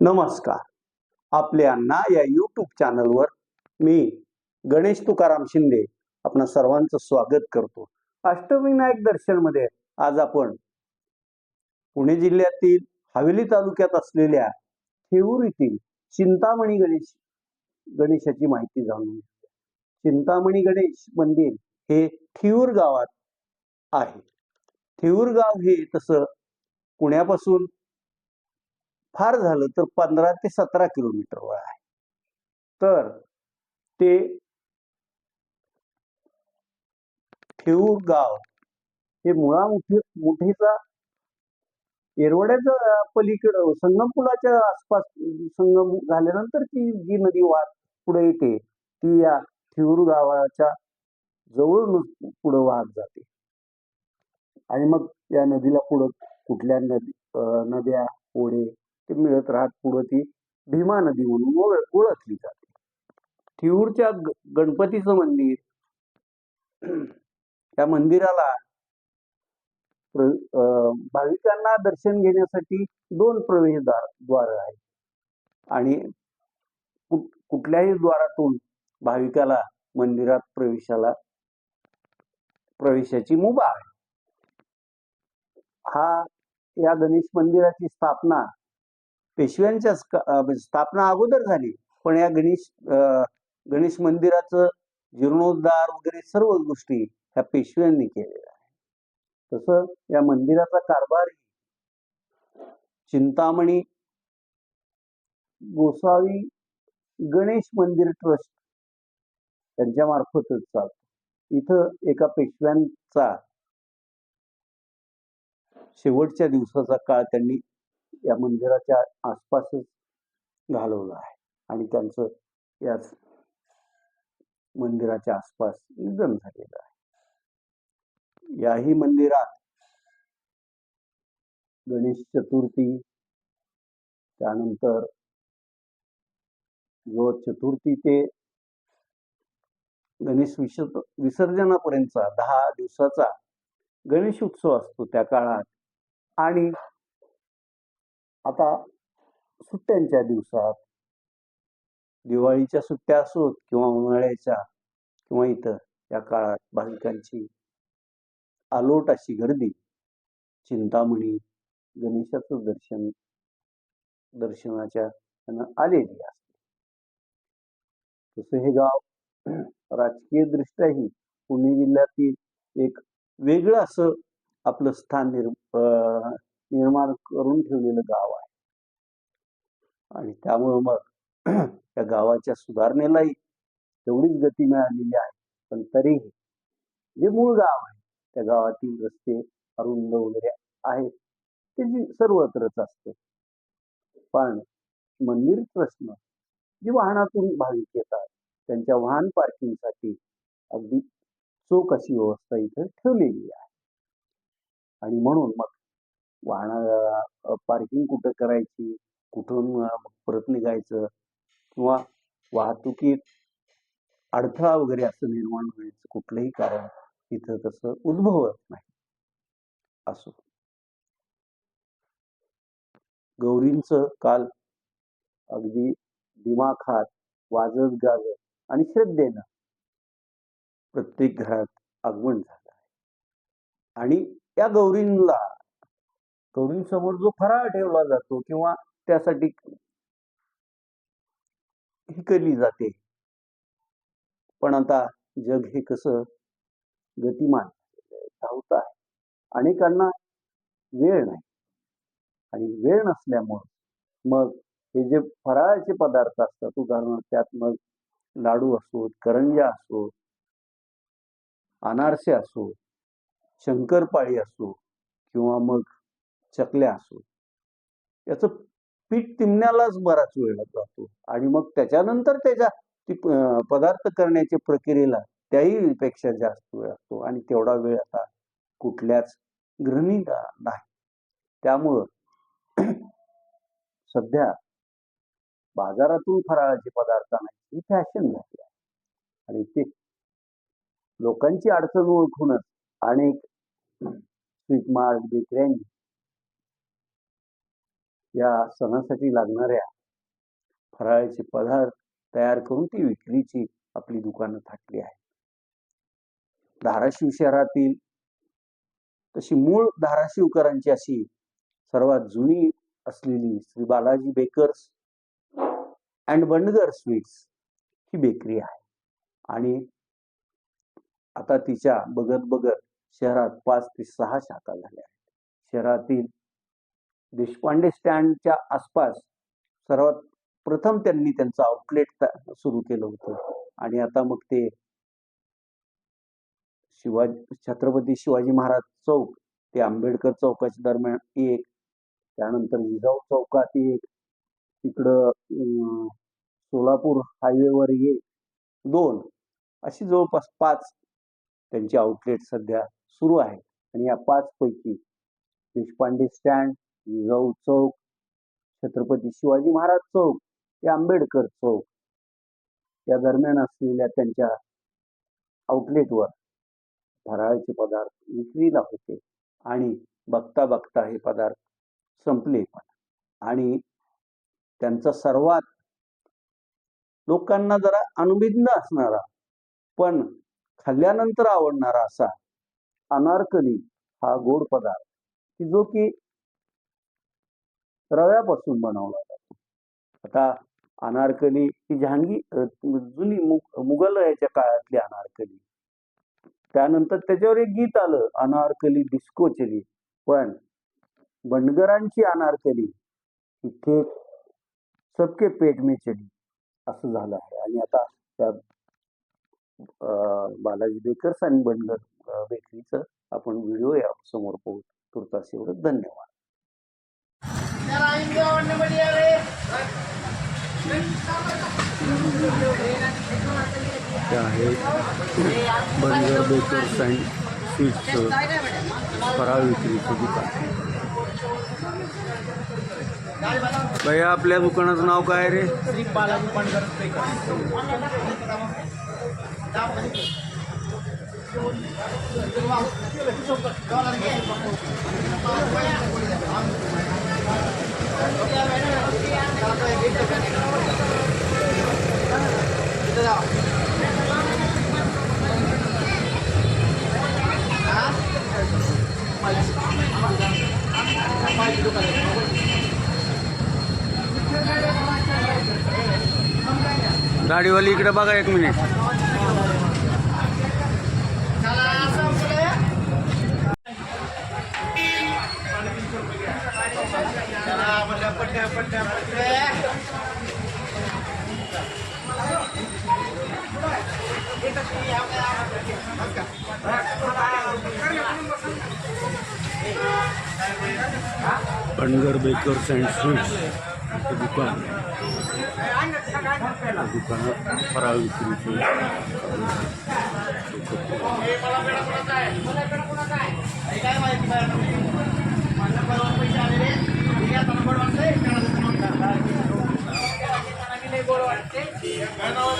नमस्कार. आपल्या अण्णा या यूट्यूब चॅनलवर मी गणेश तुकाराम शिंदे आपणा सर्वांचं स्वागत करतो. अष्टविनायक दर्शनमध्ये आज आपण पुणे जिल्ह्यातील हवेली तालुक्यात असलेल्या थेऊर येथील चिंतामणी गणेश गणेशाची माहिती जाणून घेऊया. चिंतामणी गणेश मंदिर हे थिऊर गावात आहे. थिऊर गाव हे तसं पुण्यापासून फार झालं तर पंधरा ते सतरा किलोमीटरवर आहे. तर ते ठेऊर गाव हे मुळा मुठे मुठीचा येरवड्याच्या पलीकडं संगम पुलाच्या आसपास संगम झाल्यानंतर ती जी नदी वाहत पुढे येते ती या ठेऊर गावाच्या जवळूनच पुढं वाहत जाते. आणि मग या नदीला पुढं कुठल्या नदी अं, नद्या ओढे ते मिळत राहत पुढं ती भीमा नदी म्हणून ओळखली जाते. थिऊरच्या गणपतीचं मंदिर त्या मंदिराला भाविकांना दर्शन घेण्यासाठी दोन प्रवेशद्वार द्वार आहेत. आणि कुठल्याही द्वारातून भाविकाला मंदिरात प्रवेशाला प्रवेशाची मुभा आहे. हा या गणेश मंदिराची स्थापना पेशव्यांच्या म्हणजे स्थापना अगोदर झाली. पण या गणेश गणेश मंदिराचं जीर्णोद्धार वगैरे सर्व गोष्टी ह्या पेशव्यांनी केलेल्या आहे तसं या मंदिराचा कारभार चिंतामणी गोसावी गणेश मंदिर ट्रस्ट त्यांच्या मार्फतच चालतो. इथं एका पेशव्यांचा शेवटच्या दिवसाचा काळ त्यांनी या मंदिराच्या आसपासच घालवलं आहे. आणि त्यांचं याच मंदिराच्या आसपास निधन झालेलं आहे. याही मंदिरात गणेश चतुर्थी त्यानंतर जो चतुर्थी ते गणेश विसर्ज विसर्जनापर्यंतचा दहा दिवसाचा गणेश उत्सव असतो त्या काळात. आणि आता सुट्ट्यांच्या दिवसात. दिवाळीच्या सुट्ट्या असोत किंवा उन्हाळ्याच्या किंवा इतर या काळात भाविकांची आलोट अशी गर्दी. चिंतामणी गणेशाचं दर्शन दर्शनाच्या त्यांना आलेली असते. तसं हे गाव राजकीय दृष्ट्याही पुणे जिल्ह्यातील एक वेगळं असं आपलं स्थान निर् निर्माण करून ठेवलेलं गाव आहे. आणि त्यामुळं मग त्या गावाच्या सुधारणेलाही तेवढीच गती मिळालेली आहे. पण तरीही जे मूळ गाव आहे त्या गावातील रस्ते अरुंद वगैरे आहेत. ते जी सर्वत्रच असते. पण मंदिर प्रश्न जी वाहनातून भाविक येतात त्यांच्या वाहन पार्किंगसाठी अगदी चोख अशी व्यवस्था इथं ठेवलेली आहे. आणि म्हणून मग वाहना पार्किंग कुठं करायची कुठून मग परत निघायचं किंवा वाहतुकीत अडथळा वगैरे असं निर्माण होण्याचं कुठलंही कारण इथं तसं उद्भवत नाही. असो. गौरींच काल अगदी दिमाखात वाजत गाजत आणि श्रद्धेनं प्रत्येक घरात आगमन झालं आहे. आणि या गौरींना गौरींसमोर जो फराळ ठेवला जातो किंवा त्यासाठी ही केली जाते. पण आता जग हे कसं गतिमान धावत आहे. अनेकांना वेळ नाही. आणि वेळ नसल्यामुळं मग हे जे फराळाचे पदार्थ असतात उदाहरणार्थ त्यात मग लाडू असोत करंज्या असोत अनारसे असो शंकरपाळी असो किंवा मग चकल्या असो. याचं पीठ तिमण्यालाच बराच वेळ जातो आणि मग त्याच्यानंतर त्याच्या ती पदार्थ करण्याच्या प्रक्रियेला त्याही पेक्षा जास्त वेळ असतो आणि तेवढा वेळ आता कुठल्याच गृहिणीला नाही. त्यामुळं सध्या बाजारातून फराळाचे पदार्थ आणायची ही फॅशन झाली आहे. आणि ते लोकांची अडचण ओळखूनच अनेक स्वीट मार्ट बेकऱ्यांनी या सणासाठी लागणाऱ्या फराळाचे पदार्थ तयार करून ती विक्रीची आपली दुकानं थाटली आहेत. धाराशिव शहरातील तशी मूळ धाराशिवकरांची अशी सर्वात जुनी असलेली Shri Balaji bakers and Bandgar sweets he bakery आहे. आणि आता तिच्या बघत बघत शहरात पाच ते सहा शाखा झाल्या आहेत. शहरातील देशपांडे स्टँडच्या आसपास सर्वात प्रथम त्यांनी त्यांचं आउटलेट सुरू केलं होतं. आणि आता मग ते शिवाजी छत्रपती शिवाजी महाराज चौक ते आंबेडकर चौकाच्या दरम्यान एक त्यानंतर जिजाऊ चौकात एक तिकडं सोलापूर हायवेवर एक दोन अशी जवळपास पाच त्यांची आउटलेट सध्या सुरू आहेत. आणि या पाच पैकी देशपांडे स्टँड जिजाऊ चौक छत्रपती शिवाजी महाराज चौक ते आंबेडकर चौक या दरम्यान असलेल्या त्यांच्या आउटलेटवर फराळाचे पदार्थ विक्रीला होते आणि बघता बघता हे पदार्थ संपले पण. आणि त्यांचा सर्वात लोकांना जरा अनुभिज्ञ असणारा पण खाल्ल्यानंतर आवडणारा असा अनारकली हा गोड पदार्थ की जो की रव्यापासून बनवला जातो. आता अनारकली ही जहांगी जुनी मुग मुघल याच्या काळातली अनारकली. त्यानंतर त्याच्यावर एक गीत आलं अनारकली डिस्को चली पण बंडगरांची अनारकली ही थेट सबके पेट में चली असं झालं आहे. आणि आता त्या अं, बालाजी बेकर्स आणि बंडगर बेकरीचं आपण व्हिडिओ या समोर पाहू. तुर्तास एवढं धन्यवाद. ते आहे बर्गर बेकर्स अँड स्वीट्सचं फराळ विक्रीचं दुकान. भैया आपल्या दुकानाचं नाव काय रे? श्री बालाजी पांडगर बेकर गाडीवाली इकडे बघा एक minute. Bangar bakers and sweets दुकान. दुकानात फराळ विक्रीचे. काय माहिती Bueno,